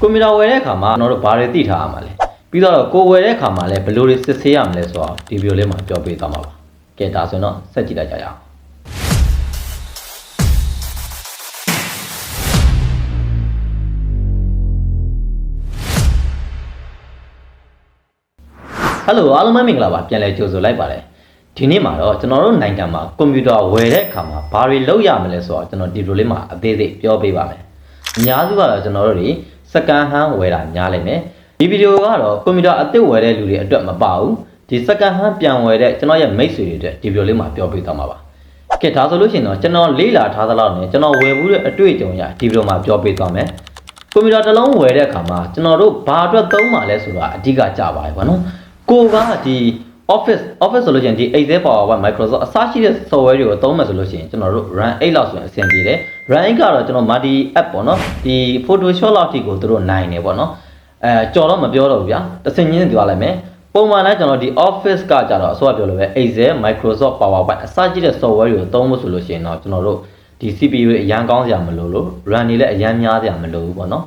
ကွန်ပျူတာဝယ်တဲ့အခါမှာကျွန်တော်တို့ဘာတွေသိထားရမှာလဲပြီးတော့ကိုယ်ဝယ်တဲ့အခါမှာလည်းဘယ်လိုတွေစစ်ဆေးရမလဲဆိုတော့ဒီဗီဒီယိုလေးမှာပြောပြသွားမှာပါကဲဒါဆိုရင်တော့ဆက်ကြည့်လိုက်ကြရအောင်ဟယ်လိုအားလုံးပဲမင်္ဂလာပါပြန်လည်ကြိုဆိုလိုက်ပါတယ်ဒီနေ့မှာတော့ကျွန်တော်တို့နိုင်ငံမှာကွန်ပျူတာဝယ်တဲ့အခါမှာဘာတွေလုပ်ရမလဲဆိုတော့ကျွန်တော်ဒီလိုလေးမှာအသေးစိတ်ပြောပေးပါမယ်အများစုကတော့ကျွန်တော်တို့တွေ စကန်ဟန်းဝယ်တာများလိမ့်မယ်ဒီဗီဒီယိုကတော့ကွန်ပျူတာအသစ်ဝယ်တဲ့လူတွေအတွက်မပါဘူးဒီစကန်ဟန်းပြန်ဝယ်တဲ့ကျွန်တော်ရဲ့မိတ်ဆွေတွေအတွက်ဒီဗီဒီယိုလေးမှာပြောပေးသွားမှာပါကဲဒါဆိုလို့ရှိရင်တော့ကျွန်တော်လေးလာထားသလောက်နဲ့ကျွန်တော်ဝယ်ဘူးတဲ့အတွေ့အကြုံရဒီဗီဒီယိုမှာပြောပေးသွားမယ်ကွန်ပျူတာတစ်လုံးဝယ်တဲ့အခါမှာကျွန်တော်တို့ဘာအတွက်သုံးမှာလဲဆိုတာအဓိကကြပါတယ်ဗောနော်ကိုကဒီ office office ဆိုလို့ရှိရင်ဒီ excel powerpoint microsoft အစရှိတဲ့ software တွေကိုသုံးမယ်ဆိုလို့ရှိရင်ကျွန်တော်တို့ run 8လောက်ဆိုရင်အဆင်ပြေတယ် run 8ကတော့ကျွန်တော် multi app ပေါ့နော်ဒီ photoshop လောက်ထိကိုသူတို့နိုင်နေပေါ့နော်အဲကြော်တော့မပြောတော့ဘူးဗျာတစ်စင်ချင်းပြောလိုက်မယ်ပုံမှန်လည်းကျွန်တော်ဒီ office ကကြတော့အစောကပြောလို့ပဲ excel microsoft powerpoint အစရှိတဲ့ software တွေကိုသုံးဖို့ဆိုလို့ရှိရင်တော့ကျွန်တော်တို့ဒီ CPU တွေအရန်ကောင်းစရာမလိုလို့ run နေလည်းအရန်များစရာမလိုဘူးပေါ့နော်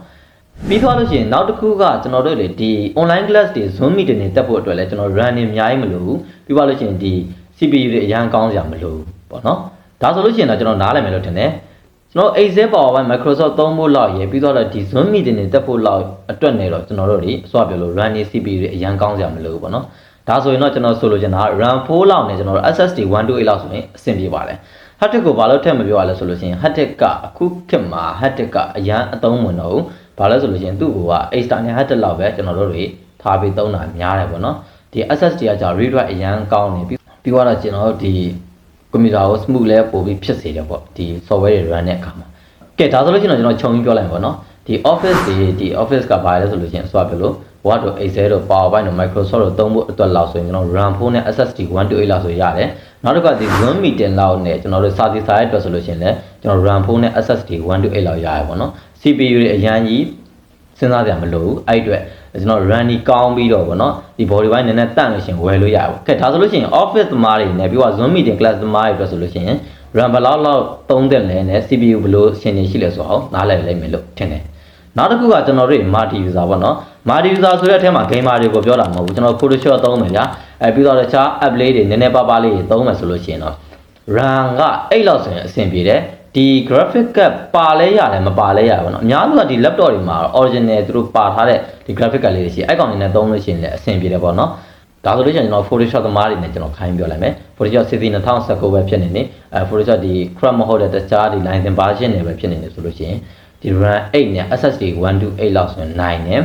ပြီးသွားလို့ရှိရင်နောက်တစ်ခုကကျွန်တော်တို့လေဒီ online class တွေ Zoom meeting တွေတက်ဖို့အတွက်လည်းကျွန်တော် run နေအများကြီးမလိုဘူးပြီးသွားလို့ရှိရင်ဒီ CPU တွေအရန်ကောင်းစရာမလိုဘူးပေါ့နော်ဒါဆိုလို့ရှိရင်တော့ကျွန်တော်နားလည်မယ်လို့ထင်တယ်ကျွန်တော် Excel PowerPoint Microsoft သုံးဖို့လောက်ရေပြီးတော့ဒီ Zoom meeting တွေတက်ဖို့လောက်အတွက်နေတော့ကျွန်တော်တို့ဒီအစွာပြောလို့ run နေ CPU တွေအရန်ကောင်းစရာမလိုဘူးပေါ့နော်ဒါဆိုရင်တော့ကျွန်တော်ဆိုလိုချင်တာ run 4လောက်နဲ့ကျွန်တော်တို့ SSD 128လောက်ဆိုရင်အဆင်ပြေပါတယ် hard disk ကိုဘာလို့ထည့်မပြောရလဲဆိုလို့ရှိရင် hard disk ကအခုခေတ်မှာ hard disk ကအရန်အသုံးဝင်တော့ဘူး ဘာလဲဆိုလို့ရှိရင်သူ့ကိုက external hard disk လောက်ပဲကျွန်တော်တို့တွေထားပြီးသုံးတာများတယ်ပေါ့နော်ဒီ SSD ကကြာ read write အရန်ကောင်းနေပြီးပြီးတော့ကျွန်တော်တို့ဒီကွန်ပျူတာကို smooth လဲပို့ပြီးဖြစ်စေတယ်ပေါ့ဒီ software တွေ run တဲ့အခါမှာကဲဒါဆိုလို့ရှိရင်တော့ကျွန်တော်ခြုံပြီးပြောလိုက်ပါတော့ဒီ office တွေဒီ office ကဘာလဲဆိုလို့ရှိရင်ဆိုပြလို့ Word တို့ Excel တို့ PowerPoint တို့ Microsoft တို့သုံးဖို့အတွက်လောက်ဆိုရင်ကျွန်တော် RAM 4နဲ့ SSD 128လောက်ဆိုရတယ်နောက်တစ်ခါဒီ Zoom meeting လောက်နဲ့ကျွန်တော်တို့စာစီစာရဲ့အတွက်ဆိုလို့ရှိရင်လည်းကျွန်တော် RAM 4နဲ့ SSD 128လောက်ရရပါတော့ CPU တွေအရန်ကြီးစဉ်းစားကြမလို့ဘူးအဲ့အတွက်ကျွန်တော် run ဒီကောင်းပြီးတော့ဗောနော်ဒီ body wise နည်းနည်းတန့်လို့ရှိရင်ဝယ်လို့ရပါဘူး။ကဲဒါဆိုလို့ရှိရင် office သမားတွေနဲ့ပြီးတော့ Zoom meeting class သမားတွေအတွက်ဆိုလို့ရှိရင် RAM ဘယ်လောက်လောက်သုံးတဲ့လဲနဲ့ CPU ဘယ်လိုရှင်းနေရှိလဲဆိုတော့နားလည်လိမ့်မယ်လို့ထင်တယ်။နောက်တစ်ခုကကျွန်တော်တို့ multi user ပေါ့နော် multi user ဆိုတဲ့အထက်မှာ gamer တွေကိုပြောတာမဟုတ်ဘူးကျွန်တော် Photoshop သုံးမယ်ဗျာအဲပြီးတော့တခြား app လေးတွေနည်းနည်းပါးပါးလေးတွေသုံးမယ်ဆိုလို့ရှိရင်တော့ RAM ကအဲ့လောက်ဆိုရင်အဆင်ပြေတယ် ဒီ graphic card ပါလဲရတယ်မပါလဲရတယ်ပေါ့နော်အများစုကဒီ laptop တွေမှာ original သူတို့ပါထားတဲ့ဒီ graphic card လေးတွေရှိအဲ့ကောင်တွေနဲ့သုံးလို့ရှိရင်လည်းအဆင်ပြေတယ်ပေါ့နော်ဒါဆိုလို့ရှိရင်ကျွန်တော် Photoshop သမားတွေနဲ့ကျွန်တော်ခိုင်းပြောလိုက်မယ် Photoshop CC 2019ပဲဖြစ်နေနေအဲ Photoshop ဒီ Chrome မဟုတ်တဲ့တခြားဒီ license version တွေပဲဖြစ်နေနေဆိုလို့ရှိရင်ဒီ RAM 8နဲ့ SSD 128လောက်ဆိုရင်9နဲ့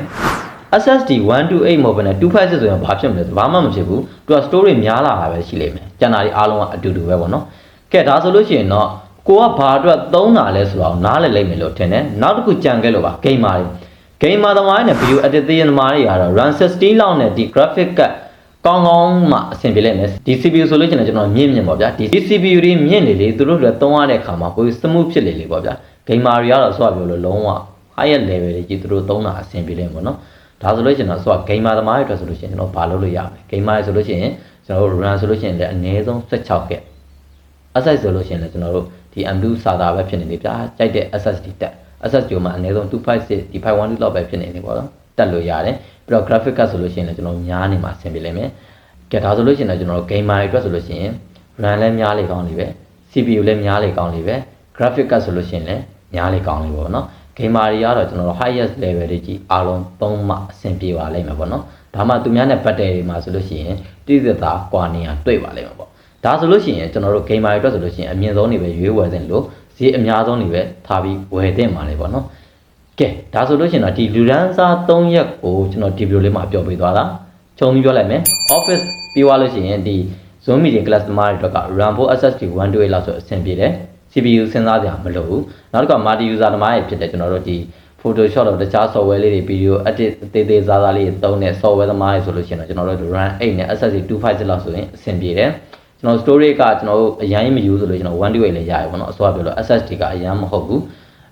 SSD 128မဟုတ်ဘဲနဲ့256ဆိုရင်ဘာဖြစ်မလဲဘာမှမဖြစ်ဘူးသူက storage များလာတာပဲရှိလိမ့်မယ်ကျန်တာတွေအားလုံးကအတူတူပဲပေါ့နော်ကဲဒါဆိုလို့ရှိရင်တော့ ကိုကဘာအတွက်သုံးတာလဲဆိုတော့နားလည်လိမ့်မယ်လို့ထင်တယ်နောက်တစ်ခုကြံခဲ့လို့ပါ gamer တွေ gamer သမားတွေနဲ့ video editing သမားတွေကတော့ run 16လောက်နဲ့ဒီ graphic ကကောင်းကောင်းမှအဆင်ပြေလိမ့်မယ်ဒီ CPU ဆိုလို့ရှိရင်ကျွန်တော်မြင့်မြင့်ပေါ့ဗျာဒီ CPU တွေမြင့်နေလေသူတို့တွေသုံးရတဲ့အခါမှာကိုယ် smooth ဖြစ်လေလေပေါ့ဗျာ gamer တွေကတော့ဆိုရပြောလို့လုံးဝ higher level တွေကြီးသူတို့သုံးတာအဆင်ပြေလိမ့်မယ်ပေါ့နော်ဒါဆိုလို့ရှိရင်တော့ဆိုတော့ gamer သမားတွေအတွက်ဆိုလို့ရှိရင်ကျွန်တော်ဘာလုပ်လို့ရမလဲ gamer တွေဆိုလို့ရှိရင်ကျွန်တော်တို့ run ဆိုလို့ရှိရင်လည်းအနည်းဆုံး16 GB SSD ဆိုလို့ရှိရင်လည်းကျွန်တော်တို့ ဒီ M2 စာသားပဲဖြစ်နေနေဗျာကြိုက်တဲ့ SSD တက် SSD မှာအနည်းဆုံး256ဒီ512လောက်ပဲဖြစ်နေနေပေါ့နော်တက်လို့ရတယ်ပြီးတော့ graphic card ဆိုလို့ရှိရင်လည်းကျွန်တော်များနေမှာအဆင်ပြေလိမ့်မယ်ကဲဒါဆိုလို့ရှိရင်လည်းကျွန်တော်တို့ gamer တွေအတွက်ဆိုလို့ရှိရင် RAM လည်းများလေကောင်းလေပဲ CPU လည်းများလေကောင်းလေပဲ graphic card ဆိုလို့ရှိရင်လည်းများလေကောင်းလေပေါ့နော် gamer တွေကတော့ကျွန်တော်တို့ highest level တွေကြီးအားလုံးသုံးမှအဆင်ပြေပါလိမ့်မယ်ပေါ့နော်ဒါမှသူများနဲ့ battery တွေမှာဆိုလို့ရှိရင်တိကျတာကွာနေရတွေ့ပါလိမ့်မယ်ပေါ့ ဒါဆိုလို့ရှိရင်ကျွန်တော်တို့ gamer တွေအတွက်ဆိုလို့ရှိရင်အမြင့်ဆုံးနေပဲရွေးဝယ်သင့်လို့ဈေးအများဆုံးနေပဲထားပြီးဝယ်သင့်ပါလေပေါ့နော်ကဲဒါဆိုလို့ရှိရင်တော့ဒီလူရန်စား3ရက်ကိုကျွန်တော်ဒီဗီဒီယိုလေးမှာပြောပြသွားတာခြုံပြီးပြောလိုက်မယ် office ပြီးသွားလို့ရှိရင်ဒီ Zoom meeting class သမားတွေအတွက်က RAM 4 SSD 128လောက်ဆိုအဆင်ပြေတယ် CPU စဉ်းစားကြမလို့ဘူးနောက်တစ်ခါ multi user သမားတွေဖြစ်တဲ့ကျွန်တော်တို့ဒီ Photoshop တော့တခြား software လေးတွေ video edit သေးသေးစားစားလေးတွေသုံးတဲ့ software သမားတွေဆိုလို့ရှိရင်တော့ကျွန်တော်တို့ RAM 8နဲ့ SSD 256လောက်ဆိုရင်အဆင်ပြေတယ် ကျွန်တော် storage ကကျွန်တော်တို့အရင်မယူဆိုလို့ကျွန်တော်128လည်းရတယ်ပေါ့နော်အစောပြောလို့ SSD ကအရင်မဟုတ်ဘူး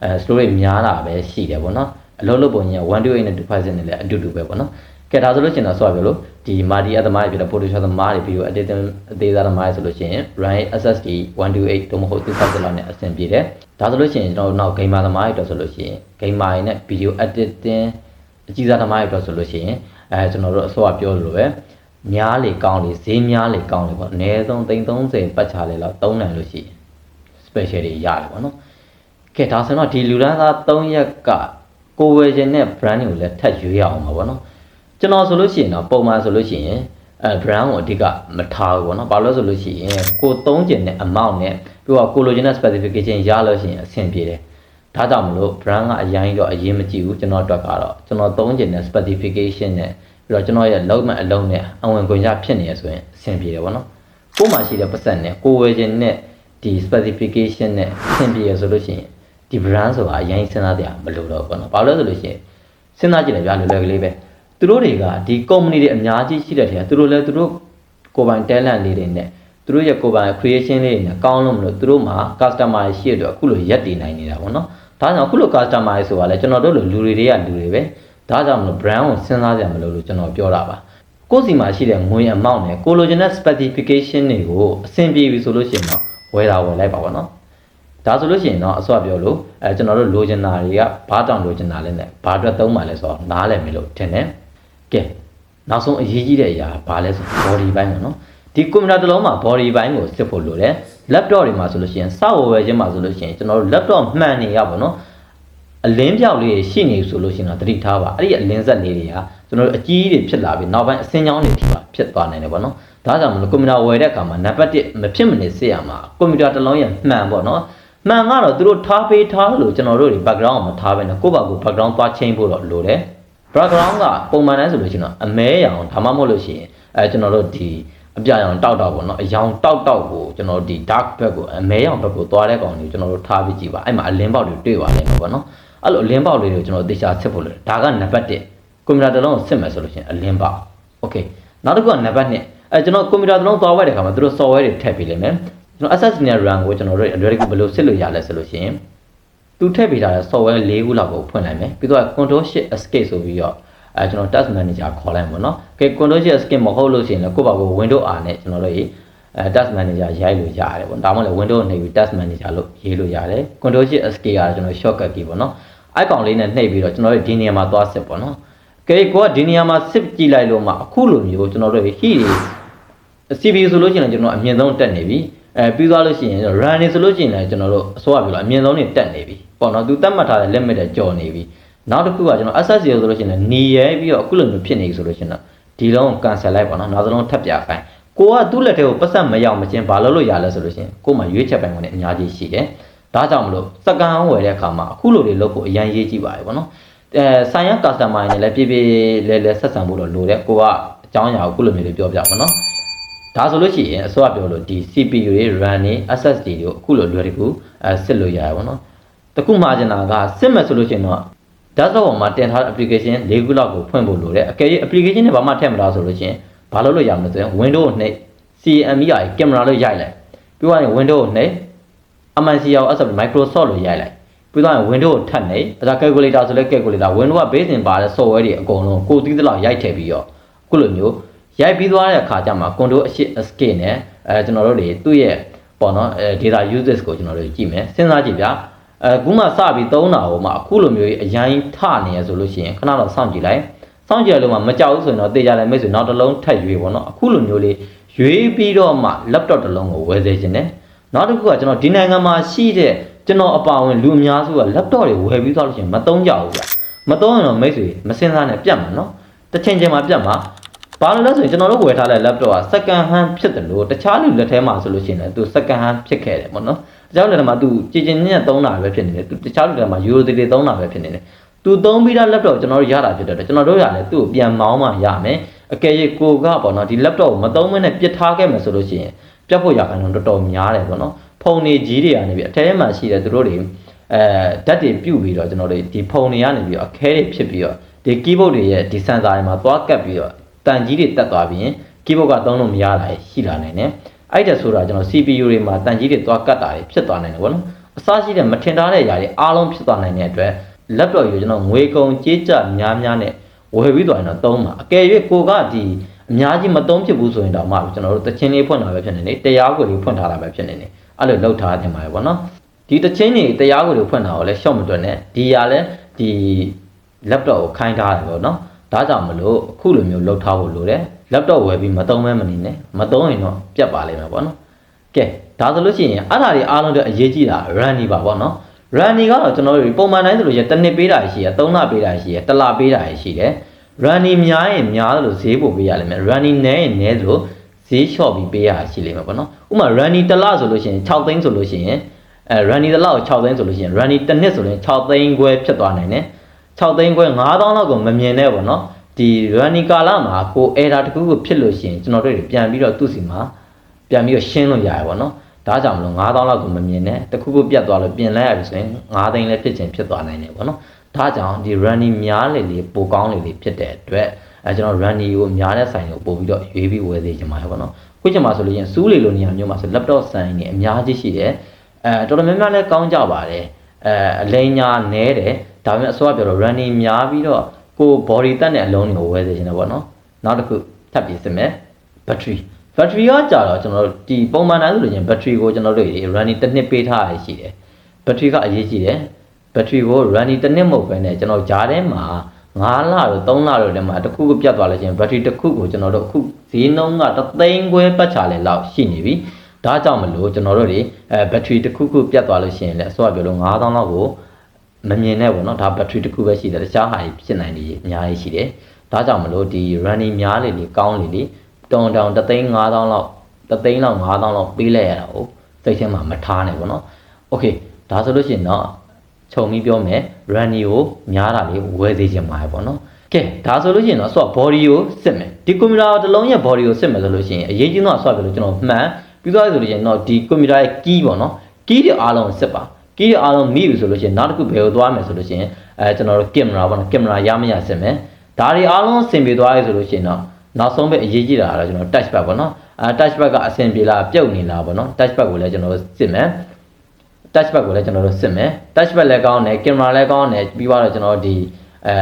အဲ storage များတာပဲရှိတယ်ပေါ့နော်အလုံးလုံးပုံကြီးက128နဲ့ 256နဲ့လည်းအတူတူပဲပေါ့နော်ကကဲဒါဆိုလို့ရှိရင်တော့ဆိုရပြလို့ဒီမာဒီအသမားတွေဖြစ်တဲ့ Photoshop သမားတွေပြီးတော့ editing အသေးစားသမားတွေဆိုလို့ရှိရင် Run SSD 128တို့မဟုတ်256လောက်နဲ့အဆင်ပြေတယ်ဒါဆိုလို့ရှိရင်ကျွန်တော်တို့နောက် gamer သမားတွေတော့ဆိုလို့ရှိရင် gamer တွေနဲ့ video editing အကြီးစားသမားတွေတော့ဆိုလို့ရှိရင်အဲကျွန်တော်တို့အစောကပြောလိုပဲ များလေကောင်းလေဈေးများလေကောင်းလေပေါ့အနည်းဆုံး330ပတ်ချလေလောက်သုံးနိုင်လို့ရှိရင် special တွေရတယ်ပေါ့နော်ကဲဒါဆိုတော့ဒီလူတန်းသား3ရက်ကကိုယ်ဝယ်ခြင်းနဲ့ brand တွေကိုလည်းထပ်ရွေးရအောင်ပါပေါ့နော်ကျွန်တော်ဆိုလို့ရှိရင်တော့ပုံမှန်ဆိုလို့ရှိရင်အဲ brand ကိုအဓိကမထားဘူးပေါ့နော်ဘာလို့လဲဆိုလို့ရှိရင်ကိုသုံးကျင်တဲ့ amount နဲ့ပြီးတော့ကိုလိုချင်တဲ့ specification ရလို့ရှိရင်အဆင်ပြေတယ်ဒါကြောင့်မလို့ brand ကအရင်တော့အရင်မကြည့်ဘူးကျွန်တော်အတွက်ကတော့ကျွန်တော်သုံးကျင်တဲ့ specification နဲ့ ပြီးတော့ကျွန်တော်ရဲ့လောက်မှအလုံးနဲ့အဝင်ခွင့်ရဖြစ်နေရဆိုရင်အဆင်ပြေတယ်ပေါ့နော်ကို့မှာရှိတဲ့ပတ်စံနဲ့ကိုဝယ်ခြင်းနဲ့ဒီ specification နဲ့အဆင်ပြေရဆိုလို့ရှိရင်ဒီ brand ဆိုတာအရင်စဉ်းစားကြမလို့တော့ဘူးပေါ့နော်ဘာလို့လဲဆိုလို့ရှိရင်စဉ်းစားကြည့်လိုက်ဗျာလွယ်လွယ်ကလေးပဲသူတို့တွေကဒီ company တွေအများကြီးရှိတဲ့ထဲကသူတို့လည်းသူတို့ကိုယ်ပိုင် talent လေးတွေနဲ့သူတို့ရဲ့ကိုယ်ပိုင် creation လေးတွေနဲ့ကောင်းလို့မလို့သူတို့မှာ customer တွေရှိရတော့အခုလိုရက်တည်နိုင်နေတာပေါ့နော်ဒါကြောင့်အခုလို customer တွေဆိုတာလဲကျွန်တော်တို့လိုလူတွေတွေကလူတွေပဲ ဒါကြောင့်မလို့ brand ကိုစဉ်းစားကြမလို့လို့ကျွန်တော်ပြောတာပါကိုယ့်စီမှာရှိတဲ့ငွေ amount နဲ့ကိုလိုချင်တဲ့ specification တွေကိုအဆင်ပြေပြီဆိုလို့ရှိရင်တော့ဝယ်တာဝယ်လိုက်ပါပေါ့နော်ဒါဆိုလို့ရှိရင်တော့အစောပြောလို့အဲကျွန်တော်တို့လိုချင်တာတွေကဘာတောင်လိုချင်တာလဲနဲ့ဘာအတွက်သုံးမှလဲဆိုတော့နားလည်မယ်လို့ထင်တယ်ကဲနောက်ဆုံးအရေးကြီးတဲ့အရာဘာလဲဆို body ဘိုင်းပေါ့နော်ဒီကွန်ပျူတာတစ်လုံးမှာ body ဘိုင်းကိုစစ်ဖို့လိုတယ် laptop တွေမှာဆိုလို့ရှိရင်စောက်ဝယ်ခြင်းမှာဆိုလို့ရှိရင်ကျွန်တော်တို့ laptop မှန်နေရပါတော့ အလင်းပြောက်လေးရှိနေဆိုလို့ရှိရင်တော့တတိထားပါအဲ့ဒီအလင်းဆက်လေးတွေကကျွန်တော်တို့အကြီးတွေဖြစ်လာပြီးနောက်ပိုင်းအစင်းချောင်းတွေထိပါဖြစ်သွားနိုင်တယ်ပေါ့နော်ဒါကြောင့်မလို့ကွန်ပျူတာဝယ်တဲ့အခါမှာနံပါတ်1မဖြစ်မနေစစ်ရမှာကွန်ပျူတာတစ်လုံးရဲ့မှန်ပေါ့နော်မှန်ကတော့သူတို့ထားပေးထားလို့ကျွန်တော်တို့တွေ background ကိုမထားဘဲနဲ့ကိုယ့်ဘာကို background သွားချင်းဖို့တော့လိုတယ် background ကပုံမှန်တန်းဆိုလို့ရှိရင်တော့အမဲရောင်ဒါမှမဟုတ်လို့ရှိရင်အဲကျွန်တော်တို့ဒီအပြရောင်တောက်တောက်ပေါ့နော်အယောင်တောက်တောက်ကိုကျွန်တော်တို့ဒီ dark ဘက်ကိုအမဲရောင်ဘက်ကိုသွားတဲ့ကောင်တွေကိုကျွန်တော်တို့ထားပြီးကြည့်ပါအဲ့မှာအလင်းပေါက်တွေတွေ့ပါလိမ့်မယ်ပေါ့နော် အဲ့လိုအလင်းပေါက်လေးတွေကိုကျွန်တော်သေချာစစ်ဖို့လိုတယ်ဒါကနံပါတ်1ကွန်ပျူတာတစ်လုံးကိုစစ်မယ်ဆိုလို့ရှိရင်အလင်းပေါက် okay နောက်တစ်ခုကနံပါတ်2အဲကျွန်တော်ကွန်ပျူတာတစ်လုံးသွားဝဲတဲ့အခါမှာသူတို့ software တွေထည့်ပေးလိမ့်မယ်ကျွန်တော် access နဲ့ run ကိုကျွန်တော်တို့အလွယ်တကူဘယ်လိုစစ်လို့ရလဲဆိုလို့ရှိရင်သူထည့်ပေးထားတဲ့ software ၄ခုလောက်ကိုဖွင့်လိုက်မယ်ပြီးတော့ control shift escape ဆိုပြီးတော့အဲကျွန်တော် task manager ခေါ်လိုက်မှာเนาะကဲ control shift escape မဟုတ်လို့ရှိရင်လည်းကိုယ့်ဘာကို window R နဲ့ကျွန်တော်တို့ရေအဲ task manager ရိုက်လို့ရတယ်ပေါ့ဒါမှမဟုတ် window နှိပ်ပြီး task manager လို့ရေးလို့ရတယ် control shift escape ကကျွန်တော် shortcut key ပေါ့เนาะ အိုက်ကောင်လေးနဲ့နှိပ်ပြီးတော့ကျွန်တော်တို့ဒီနေရာမှာသွားစစ်ပေါ့နော်ကဲကိုကဒီနေရာမှာစစ်ကြည့်လိုက်လို့မှအခုလိုမျိုးကျွန်တော်တို့ဟီတွေ CPU ဆိုလို့ရှိရင်ကျွန်တော်အမြင့်ဆုံးတက်နေပြီအဲပြီးသွားလို့ရှိရင် run နေဆိုလို့ရှိရင်လည်းကျွန်တော်တို့အစိုးရပြီးတော့အမြင့်ဆုံးနေတက်နေပြီပေါ့နော်သူတတ်မှတ်ထားတဲ့ limit တွေကျော်နေပြီနောက်တစ်ခုကကျွန်တော် SS0 ဆိုလို့ရှိရင်လည်းနေရပြီးတော့အခုလိုမျိုးဖြစ်နေပြီဆိုလို့ရှိရင်တော့ဒီလုံးကို cancel လိုက်ပေါ့နော်နောက်ဆုံးထပ်ပြခိုင်းကိုကသူ့လက်ထဲကိုပတ်စံမရောက်မချင်းဘာလို့လို့ရလဲဆိုလို့ရှိရင်ကို့မှာရွေးချက်ပိုင်ဝင်နေအများကြီးရှိတယ် ဒါကြောင့်မလို့စကန်ဝယ်တဲ့အခါမှာအခုလိုတွေလုပ်ဖို့အရင်ရေးကြည့်ပါတယ်ပေါ့နော်အဲဆိုင်ရ customer တွေလည်းပြပြလဲလဲဆက်ဆံဖို့တော့လိုတယ်ကိုကအကြောင်းအရာကိုအခုလိုမျိုးလေးပြောပြပါနော်ဒါဆိုလို့ရှိရင်အစိုးရပြောလို့ဒီ CPU တွေ RAM တွေ SSD တွေကိုအခုလိုလွယ်တကူအဲစစ်လို့ရတယ်ပေါ့နော်တခုမှာကျင်တာကစစ်မဲ့ဆိုလို့ရှိရင်တော့ desktop ပေါ်မှာတင်ထားတဲ့ application ၄ခုလောက်ကိုဖွင့်ဖို့လိုတယ်အကယ်၍ application တွေဘာမှထည့်မထားဆိုလို့ရှိရင်ဘာလုပ်လို့ရမလဲဆိုရင် Windows ကိုနှိပ် CME ရကင်မရာလို့ရိုက်လိုက်ပြီးတော့ Windows ကို နှိပ် MIC ရော SB Microsoft လို့ရိုက်လိုက်ပြီးတော့ Windows ကိုထပ်နှိပ်အဲဒါ calculator ဆိုလဲ calculator Windows က base in ပါတဲ့ software တွေအကုန်လုံးကိုသိသလောက်ရိုက်ထည့်ပြီးတော့အခုလိုမျိုးရိုက်ပြီးသွားတဲ့အခါကျမှ control အရှိ escape နဲ့အဲကျွန်တော်တို့တွေသူ့ရဲ့ပေါ့နော်အဲ data uses ကိုကျွန်တော်တို့ကြည့်မယ်စဉ်းစားကြည့်ဗျာအခုမှစပြီးသုံးတာဟိုမှာအခုလိုမျိုးအရင်ထနေရဆိုလို့ရှိရင်ခဏတော့စောင့်ကြည့်လိုက်စောင့်ကြည့်ရလို့မှမကြောက်ဘူးဆိုရင်တော့တေးကြတယ်မိတ်ဆွေနောက်တစ်လုံးထပ်ရွေးပေါ့နော်အခုလိုမျိုးလေးရွေးပြီးတော့မှ laptop တစ်လုံးကိုဝယ်စေခြင်းနဲ့ နောက်တစ်ခုကကျွန်တော်ဒီနိုင်ငံမှာရှိတဲ့ကျွန်တော်အပါဝင်လူအများစုက laptop တွေဝယ်ပြီးသွားလို့ရှိရင်မသုံးကြဘူးဗျမသုံးရင်တော့မိတ်ဆွေမစင်စားနဲ့ပြတ်မှာနော်တစ်ချိန်ချိန်မှာပြတ်မှာဘာလို့လဲဆိုရင်ကျွန်တော်တို့ဝယ်ထားတဲ့ laptop က second hand ဖြစ်တယ်လို့တခြားလူလက်ထဲမှာဆိုလို့ရှိရင်လည်းသူ second hand ဖြစ်ခဲ့တယ်ပေါ့နော်တခြားလူလက်ထဲမှာသူကြည်ကျင်ညံ့သုံးတာပဲဖြစ်နေတယ်သူတခြားလူလက်ထဲမှာ euro တွေတွေသုံးတာပဲဖြစ်နေတယ်သူသုံးပြီးသား laptop ကျွန်တော်တို့ရတာဖြစ်တယ်ကျွန်တော်တို့ရလည်းသူ့ကိုပြန်မောင်းမှရမယ်အကယ်၍ကိုကပေါ့နော်ဒီ laptop ကိုမသုံးမနဲ့ပြစ်ထားခဲ့မယ်ဆိုလို့ရှိရင် ပြတ်ဖို့ရခိုင်တော့တော်တော်များတယ်ပေါ့နော်ဖုန်းတွေကြီးတွေကနေပြီးအထဲမှာရှိတဲ့သူတို့တွေအဲဓာတ်တွေပြုတ်ပြီးတော့ကျွန်တော်တို့ဒီဖုန်းတွေကနေပြီးတော့အခဲတွေဖြစ်ပြီးတော့ဒီ keyboard တွေရဲ့ဒီ sensor တွေမှာသွားကပ်ပြီးတော့တန်ကြီးတွေတက်သွားပြီးရင် keyboard ကသုံးလို့မရတာရှိလာနိုင်တယ်အဲ့ဒါဆိုတာကျွန်တော် CPU တွေမှာတန်ကြီးတွေသွားကတ်တာတွေဖြစ်သွားနိုင်တယ်ပေါ့နော်အစရှိတဲ့မထင်ထားတဲ့အရာတွေအားလုံးဖြစ်သွားနိုင်တဲ့အတွက် laptop ကိုကျွန်တော်ငွေကုန်ကြေးကျများများနဲ့ဝဝယ်ပြီးသွားရင်တော့သုံးပါအကယ်၍ကိုကဒီ အများကြီးမသုံးဖြစ်ဘူးဆိုရင်တော့မှကျွန်တော်တို့တချင်းလေးဖွင့်တာပဲဖြစ်နေနေတရားကိုလေးဖွင့်ထားတာပဲဖြစ်နေနေအဲ့လိုလောက်ထားတင်ပါတယ်ဗောနော်ဒီတချင်းတွေတရားကိုလေးဖွင့်တာကိုလည်းရှော့မတွက်နဲ့ဒီရလဲဒီ laptop ကိုခိုင်းထားတယ်ဗောနော်ဒါကြောင့်မလို့အခုလိုမျိုးလောက်ထားဖို့လိုတယ် laptop ဝယ်ပြီးမသုံးမဲမနေနဲ့မသုံးရင်တော့ပြတ်ပါလိမ့်မယ်ဗောနော်ကဲဒါဆိုလို့ရှိရင်အဲ့ဒါတွေအားလုံးတော့အရေးကြီးတာ run နေပါဗောနော် run နေကတော့ကျွန်တော်တို့ပုံမှန်တိုင်းဆိုလို့ရှိရင်တစ်နှစ်ပေးတာရှိရယ်သုံးလပေးတာရှိရယ်တစ်လပေးတာရှိတယ် run နေများရင်များတယ်လို့ဈေးပို့ပေးရလိမ့်မယ် run နေနည်းရင်နည်းတယ်လို့ဈေးလျှော့ပြီးပေးရရှိလိမ့်မယ်ဗောနော်ဥပမာ run နေတစ်လဆိုလို့ရှိရင်6သိန်းဆိုလို့ရှိရင်အဲ run နေတစ်လကို6သိန်းဆိုလို့ရှိရင် run နေတစ်နှစ်ဆိုရင်6သိန်းခွဲဖြစ်သွားနိုင်တယ်6သိန်းခွဲ9000လောက်ကိုမမြင်နဲ့ဗောနော်ဒီ run နေကာလမှာကို error တစ်ခုခုဖြစ်လို့ရှိရင်ကျွန်တော်တို့တွေပြန်ပြီးတော့သူ့စီမှာပြန်ပြီးတော့ရှင်းလို့ရတယ်ဗောနော် ဒါကြောင့်မလို့9000လောက်ကိုမမြင်နဲ့တစ်ခုခုပြတ်သွားလို့ပြင်လိုက်ရပြီဆိုရင်9သိန်းလည်းဖြစ်ချင်ဖြစ်သွားနိုင်တယ်ဗောနော်ဒါကြောင့်ဒီ running များလေလေပိုကောင်းလေလေဖြစ်တဲ့အတွက်အဲကျွန်တော် running ကိုများတဲ့ဆိုင်ကိုပို့ပြီးတော့ရွေးပြီးဝယ်သေးချင်ပါတယ်ဗောနော်ခုချိန်မှာဆိုလို့ရင်စူးလေလိုနေရာမျိုးမှာဆို laptop ဆိုင်နေအများကြီးရှိတယ်အဲတော်တော်များများလည်းကောင်းကြပါတယ်အဲအလိညာနဲတယ်ဒါပေမဲ့အစောကပြောတော့ running များပြီးတော့ကို body တက်တဲ့အလုံးတွေကိုဝယ်သေးချင်တယ်ဗောနော်နောက်တစ်ခုထပ်ပြီးစစ်မယ် battery battery ကကြာတော့ကျွန်တော်တို့ဒီပုံမှန်တိုင်းဆိုလို့ချင်း battery ကိုကျွန်တော်တို့ running တစ်နှစ်ပေးထားရရှိတယ် battery ကအရေးကြီးတယ် battery ကို running တစ်နှစ်မဟုတ်ဘဲနဲ့ကျွန်တော်ဂျားထဲမှာ9လတို့3လတို့ထဲမှာတစ်ခုခုပြတ်သွားလို့ချင်း battery တစ်ခုကိုကျွန်တော်တို့အခုဈေးနှုန်းကတသိန်းခွဲပတ်ချာလေလောက်ရှိနေပြီဒါကြောင့်မလို့ကျွန်တော်တို့တွေအဲ battery တစ်ခုခုပြတ်သွားလို့ရှိရင်လည်းအစောကပြောလို့9000လောက်ကိုမမြင်နဲ့ပေါ့နော်ဒါ battery တစ်ခုပဲရှိတယ်တခြားဟာတွေဖြစ်နိုင်တယ်အများကြီးရှိတယ်ဒါကြောင့်မလို့ဒီ running များလေလေကောင်းလေလေ တောင်တောင်တသိန်း9000လောက်တသိန်းလောက်9000လောက်ပေးလိုက်ရတာကိုစိတ်ထဲမှာမထားနဲ့ပေါ့နော်โอเคဒါဆိုလို့ရှိရင်တော့ခြုံပြီးပြောမယ် running ကိုများတာလေးဝယ်သေးခြင်းပါပဲပေါ့နော်ကဲဒါဆိုလို့ရှိရင်တော့ဆော့ body ကိုစစ်မယ်ဒီကွန်ပျူတာတစ်လုံးရဲ့ body ကိုစစ်မယ်ဆိုလို့ရှိရင်အရေးကြီးဆုံးကဆော့ပြလို့ကျွန်တော်မှန်ပြီးသွားပြီဆိုလို့ရှိရင်တော့ဒီကွန်ပျူတာရဲ့ key ပေါ့နော် key တွေအားလုံးစစ်ပါ key တွေအားလုံးမိပြီဆိုလို့ရှိရင်နောက်တစ်ခုဘယ်ကိုသွားမယ်ဆိုလို့ရှိရင်အဲကျွန်တော်တို့ camera ပေါ့နော် camera ရမရစစ်မယ်ဒါတွေအားလုံးအဆင်ပြေသွားပြီဆိုလို့ရှိရင်တော့ နောက်ဆုံးပဲအရေးကြီးတာကတော့ကျွန်တော် touch pad ပေါ့နော်အဲ touch pad ကအဆင်ပြေလားပြုတ်နေလားပေါ့နော် touch pad ကိုလည်းကျွန်တော်တို့စစ်မယ် touch pad ကိုလည်းကျွန်တော်တို့စစ်မယ် touch pad လည်းကောင်းတယ် camera လည်းကောင်းတယ်ပြီးတော့ကျွန်တော်ဒီအဲ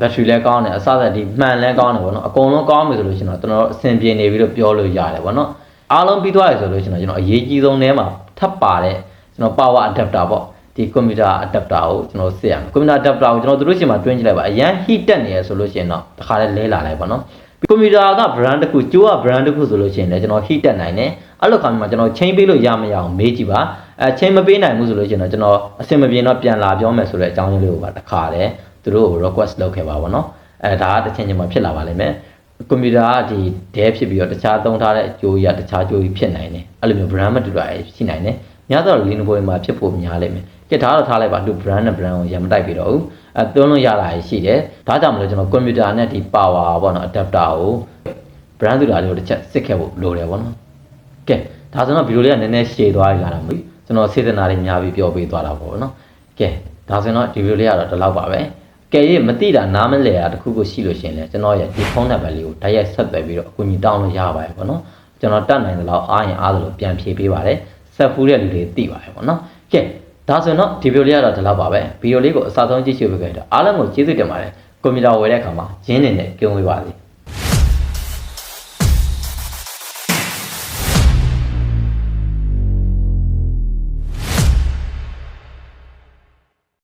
battery လည်းကောင်းတယ်အစသက်ဒီမှန်လည်းကောင်းတယ်ပေါ့နော်အကုန်လုံးကောင်းပြီဆိုလို့ရှိရင်တော့ကျွန်တော်အဆင်ပြေနေပြီလို့ပြောလို့ရတယ်ပေါ့နော်အားလုံးပြီးသွားပြီဆိုလို့ရှိရင်တော့ကျွန်တော်အရေးကြီးဆုံးထဲမှာထပ်ပါတဲ့ကျွန်တော် power adapter ပေါ့ဒီ computer adapter ကိုကျွန်တော်စစ်ရမယ် computer adapter ကိုကျွန်တော်တို့ရှိမှတွင်းကြည့်လိုက်ပါအရန် heat တက်နေရဆိုလို့ရှိရင်တော့တစ်ခါလဲလဲလာလိုက်ပါနော် ကွန်ပျူတာက brand တစ်ခုကျိုးက brand တစ်ခုဆိုလို့ရှိရင်လည်းကျွန်တော် heat တက်နိုင်တယ်အဲ့လိုခါမျိုးမှာကျွန်တော် chain ပေးလို့ရမရအောင်မေးကြည့်ပါအဲ chain မပေးနိုင်ဘူးဆိုလို့ရှိရင်တော့ကျွန်တော်အဆင်မပြေတော့ပြန်လာပြောမယ်ဆိုတဲ့အကြောင်းရင်းလေးကိုပါတစ်ခါလဲသူတို့ကို request လုပ်ခဲ့ပါဘောနော်အဲဒါကတစ်ချိန်ချိန်မှာဖြစ်လာပါလိမ့်မယ်ကွန်ပျူတာကဒီဒဲဖြစ်ပြီးတော့တခြားသုံးထားတဲ့အကျိုးရတခြားကျိုးကြီးဖြစ်နိုင်တယ်အဲ့လိုမျိုး brand မတူတာရှိနိုင်တယ်များသော Lenovo မှာဖြစ်ဖို့များလိမ့်မယ်ကဲဒါတော့ထားလိုက်ပါသူ brand နဲ့ brand ကိုရမတိုက်ပြီးတော့ဘူး အဲသွင်းလို့ရတာရှိတယ်ဒါကြောင့်မလို့ကျွန်တော်ကွန်ပျူတာနဲ့ဒီ power ပေါ့နော် adapter ကို brand တူတာလေးကိုတစ်ချက်စစ်ခဲ့ဖို့လိုတယ်ပေါ့နော်ကဲဒါဆိုတော့ဗီဒီယိုလေးကနည်းနည်းရှည်သွားပြီလားမသိဘူးကျွန်တော်စေတနာလေးများပြီးပြောပေးသွားတာပေါ့နော်ကဲဒါဆိုတော့ဒီဗီဒီယိုလေးကတော့ဒီလောက်ပါပဲကဲရမသိတာနားမလဲတာတခုခုရှိလို့ရှင်လဲကျွန်တော်ရဲ့ဒီဖုန်းနံပါတ်လေးကိုတိုက်ရိုက်ဆက်သွယ်ပြီးတော့အကူအညီတောင်းလို့ရပါတယ်ပေါ့နော်ကျွန်တော်တတ်နိုင်သလောက်အားရင်အားသလိုပြန်ဖြေပေးပါတယ်ဆက်ဖူးတဲ့လူတွေသိပါတယ်ပေါ့နော်ကဲ ဒါဆိုတော့ဒီဗီဒီယိုလေးကတော့ဒီလောက်ပါပဲဗီဒီယိုလေးကိုအစားဆုံးကြည့်ရှုပေးကြတော့အားလုံးကိုကျေးဇူးတင်ပါတယ်ကွန်ပျူတာဝယ်တဲ့အခါမှာရင်းနေနဲ့ကြုံဝေးပါစေ